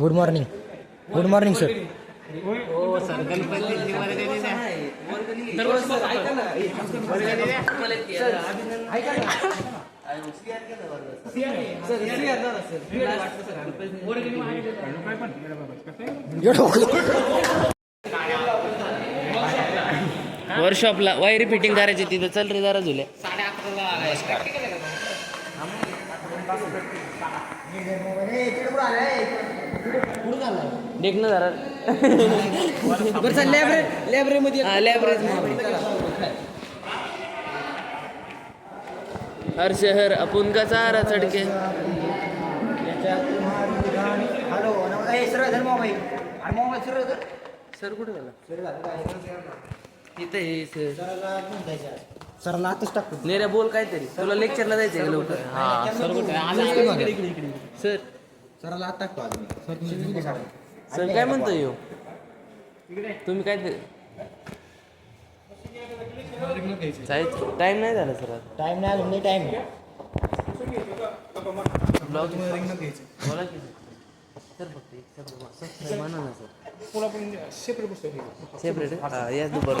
Good morning good morning sir वर्कशॉपला वायरी fitting करायची तिथं? चल रे जरा झुल्या देख ना जरा लायब्ररीमध्ये हा लॅबरेज हर शहर आपण का चारा चढके. हॅलो सर धर मोबाईल. अरे मोबाईल सर सर कुठे गेला? इथं हे सर. सरला आताच टाकतो. नेऱ्या बोल काहीतरी. तुला लेक्चरला जायचंय का लवकर? हा सर कुठे सर सरला आत टाकतो आज मी सर सर काय म्हणतो येऊ तुम्ही काय टाइम नाही झाला सर. टाइम नाही अजून टाइम ब्लॉग बोला की. सर फक्त एक शब्द बोला. Subscribe म्हणा ना सर. सेपरेट याच दुपार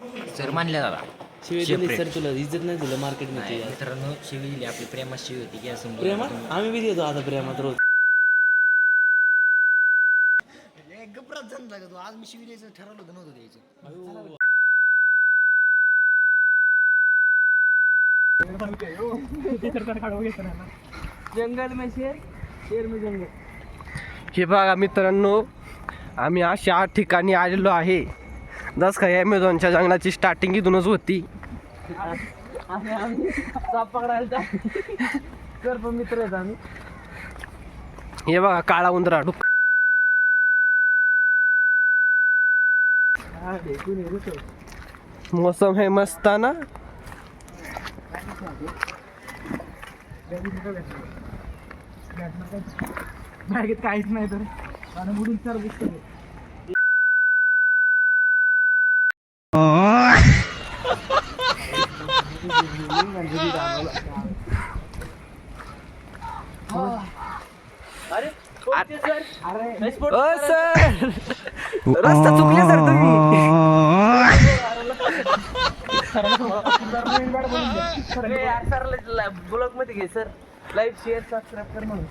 सर मानल्या दादा. शिवाय दिली सर तुला इज्जत नाही दिलं मार्केटमध्ये मित्रांनो शिवी दिली. आपली प्रेमात शिवी होती की असं प्रेमात आम्ही बी देतो आता प्रेमात रोज. आज मी शिवी द्यायचं ठरवलं होतं नव्हतं द्यायचं. जंगल में शेर शेर में जंगल. हे बघा मित्रांनो आम्ही अशा आठ ठिकाणी आलेलो आहे. जस काही अमेझॉनच्या जंगलाची स्टार्टिंग इथूनच होती. आम्ही साप पकडायला मित्र आहेत आम्ही हे बघा काळा उंदरा डुक. मौसम है मस्ताना काहीच नाही तर. आणि मुडून चार पुस्तक सर रस्ता चुकले सर तुम्ही ब्लॉगमध्ये घे सर लाईव्ह शेअर सबस्क्राईब कर म्हणून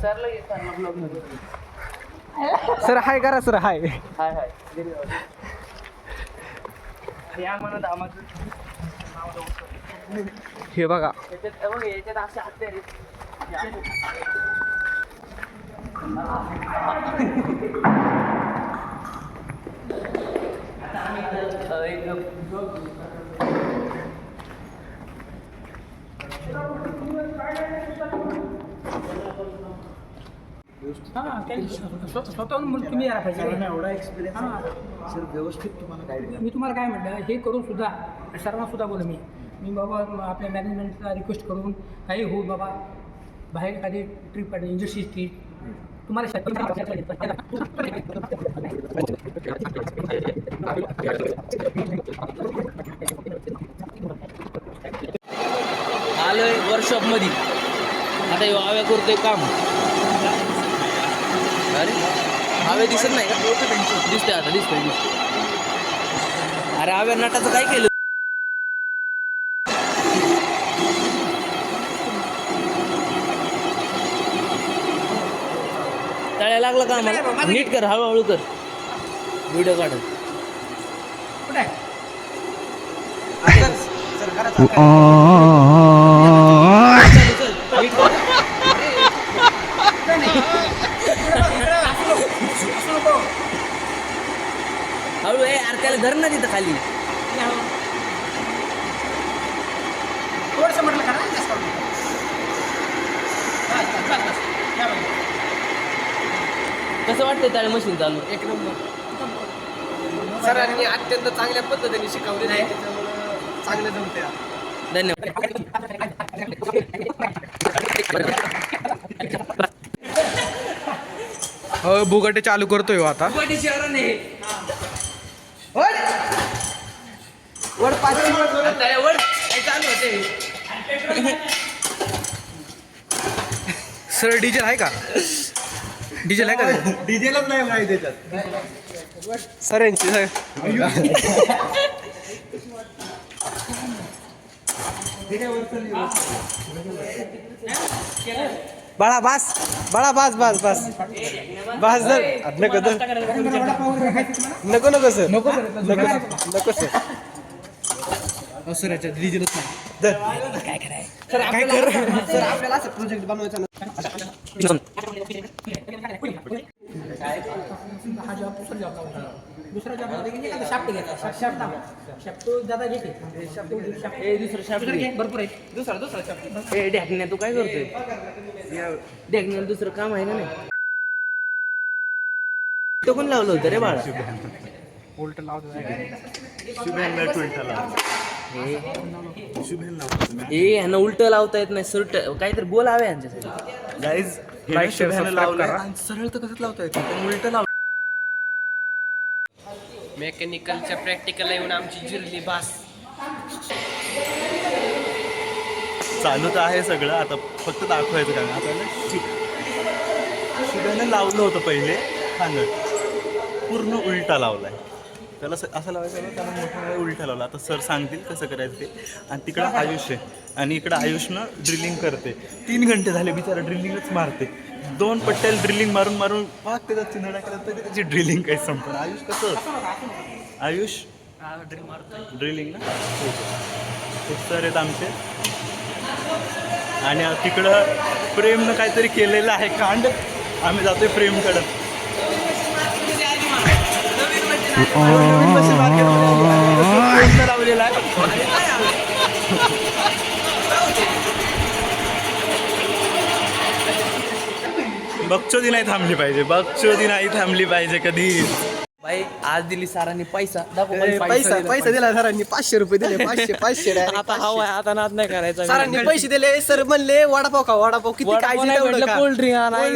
सरला घे ब्लॉगमध्ये सर हाय करा सर हाय. हाय हाय. या म्हणत आम्हाला हे बघा. याच्यात बघ याच्यात असे हत्यार स्वतःहून तुम्ही यायला पाहिजे एवढा एक्सपिरियन्स सर व्यवस्थित तुम्हाला मी तुम्हाला काय म्हटलं हे करून सुद्धा सर्वांना सुद्धा बोल मी. मी बाबा आपल्या मॅनेजमेंटला रिक्वेस्ट करून काही होऊ बाबा बाहेर एखादी ट्रिप काढली इंडस्ट्रीज ट्रिप तुम्हाला आलोय वर्कशॉपमध्ये आता आव्या करतोय काम. अरे. आव्या दिसत नाही का? दिसतंय आता दिसतंय दिसतंय. अरे आव्या नटाचं काय केलं? तळ्या लागला का आम्हाला? नीट कर हळूहळू कर. व्हिडिओ काढ. हळू आहे अरे त्याला धर ना तिथं खाली थोडंसं म्हटलं करा जास्त करू नका. बस, बस, बस, बस. या बाई. कसं वाटतंय त्याला मशीन चालू? एक नंबर. सरांनी अत्यंत चांगल्या पद्धतीने शिकवले नाही त्याच्यामुळं चांगलं जमते धन्यवाद. बुगाटे चालू करतोय हो आता. वड! पाच वड. चालू होते. सर डिझेल आहे का? डिझेल आहे का? डिझेलच नाही माहिती त्याच्यात. सरांची बाळा बास. बाळा बास बास बास. बास जर. नको तर. नको नको सर. नको नको नको सर. सर याच्यात डिझेलच नाही. काय कर? सर आपल्याला असं प्रोजेक्ट बनवायचा ना दुसरा जॉब लावला लावला दादा घेते. दुसरं घे, भरपूर आहे. दुसरा दुसरा ढॅकण्या तू काय करतोय? ढॅकण्याला दुसरं काम आहे का नाही? तो कोण लावलं होतं रे बाळा? ए ह्यांना उलट लावता येत नाही सुलट काहीतरी बोल हवे यांच्यासाठी गाईज करा. सरळ तर कसं लावता येतं? उलट लाव मेकॅनिकलच्या प्रॅक्टिकल येऊन आमची जिरली बास. चालू तर आहे सगळं आता फक्त दाखवायचं कारण आपल्याला शिक शिव्याने लावलं होतं पहिले खांदट पूर्ण उलटा लावलाय. त्याला स- असं लावायचं होतं, त्याला मोठ्या उलटा लावला. आता सर सांगतील कसं करायचं ते. आणि तिकडं आयुष आहे. आणि इकडं आयुषनं ड्रिलिंग करते. तीन घंटे झाले बिचारा ड्रिलिंगच मारते. दोन पट्ट्याला ड्रिलिंग मारून मारून पाक त्याचा चिंधडा केला तरी त्याची ड्रिलिंग काही संपत आयुष कसं? आयुष? ड्रिलिंग ना? खूप सर आहेत आमचे. आणि तिकडं प्रेमनं काहीतरी केलेलं आहे कांड. आम्ही जातोय प्रेमकडं. लावलेलं आहे. बगचोदी नाही थांबली पाहिजे. बगचोदी नाही थांबली पाहिजे कधी. बाई आज दिली सरांनी पैसा. दाखव पैसा पैसा दिला सरांनी. पाचशे रुपये दिले पाचशे पाचशे direct आता हवा आहे आता नाद नाही करायचा. सरांनी पैसे दिले सर म्हणले वडापाव खा वडापाव किती काळजी तेवढं खा. कोल्ड ड्रिंक नाही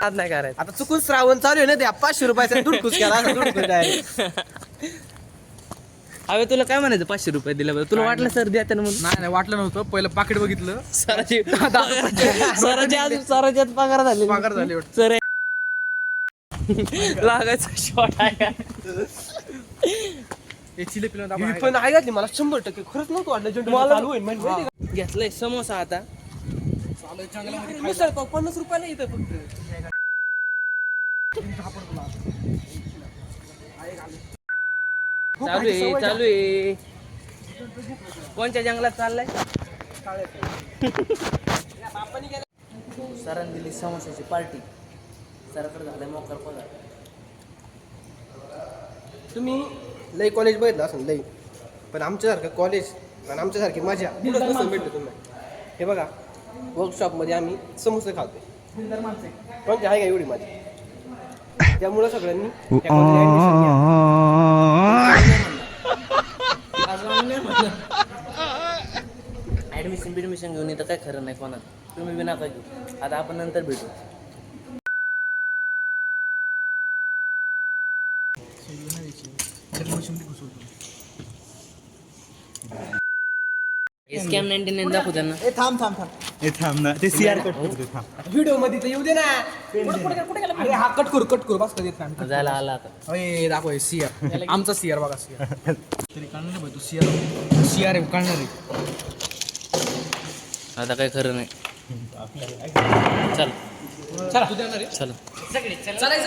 नाद नाही करायचा. आता चुकून श्रावण चालू आहे ना त्या पाचशे रुपयाचा दुडकूस केला असा दुडकूस direct. अवे तुला काय म्हणायचं? पाचशे रुपये दिले बरं. तुला वाटलं सर द्या त्यानं म्हणून? नाही नाही वाटलं नव्हतं. पहिलं पाकिट बघितलं. सराची सराची आज सराची आज पगार झाले पगार झाले वाटतं. सर लागायचा शॉट आहे. हे चिले पिलं ही पण आहे घातली. मला शंभर टक्के. खरंच नव्हतं वाटलं. मला- चालू होईल. माहिती आहे घेतलंय समोसा आता. का? मिसळ पाव पन्नास रुपयाला येतं फक्त. चालू आहे चालू आहे. कोणत्या जंगलात चाललाय? सरांनी दिली समोसाची पार्टी. सराकडे झालाय मोकार पगार तुम्ही लई कॉलेज बघितलं असं लई. पण आमच्यासारखं कॉलेज आणि आमच्यासारखी मजा कुठंच नसतं भेटलं तुम्हाला. हे बघा वर्कशॉपमध्ये आम्ही समोसे खातोय. कोणती आहे का एवढी मजा? त्यामुळं सगळ्यांनी बिडमिशन घेऊन येतं काय खरं नाही कोणाला तुम्ही बी नका घेऊ. आता आपण नंतर भेटू. स्कॅम नाईन्टी नाईन दाखवू त्यांना. ए थांब थांब थांब. हे थांब ना. ते सीआर कट करते थांब. व्हिडिओमध्ये तर येऊ दे ना. अरे हा कट करू कट करू. बस नाही. जायला आला आता. अय दाखव हे सीआर आमचा सीआर बघा सीआर तरी कळणार नाही भाई तू सीआर सीआर आहे कळणार आहे. आता काय खरं नाही. चल. चला. चला?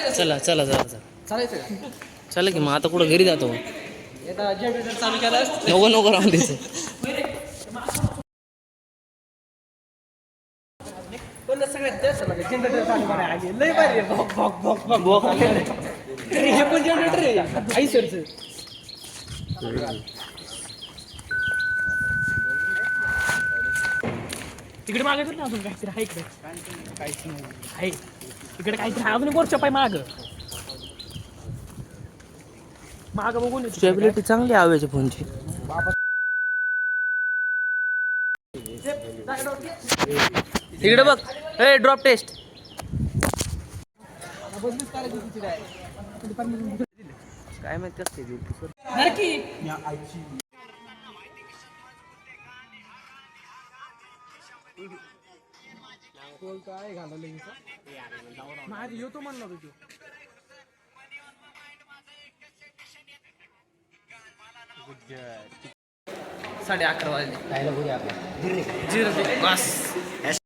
चला. चला चला चला का? चला की मग आता कुठं घरी जातो. नको नको राहून द्यायचं. हे पण जनरेटर आहे. आई सरचं तिकडे मागे ना अजून काहीतरी आहे इकडे. काहीच नाही आहे. इकडे काहीतरी आहे. अजून वर्कशॉप आहे माग. माग बघून येतो. स्टेबिलिटी चांगली आहे फोनची. इकडे बघ. ए ड्रॉप टेस्ट काय माहीत कसं ते. अरे की बोलतो आहे घालवलं माझी येतो म्हणणार होतो साडे अकरा वाजले. झिरो बस.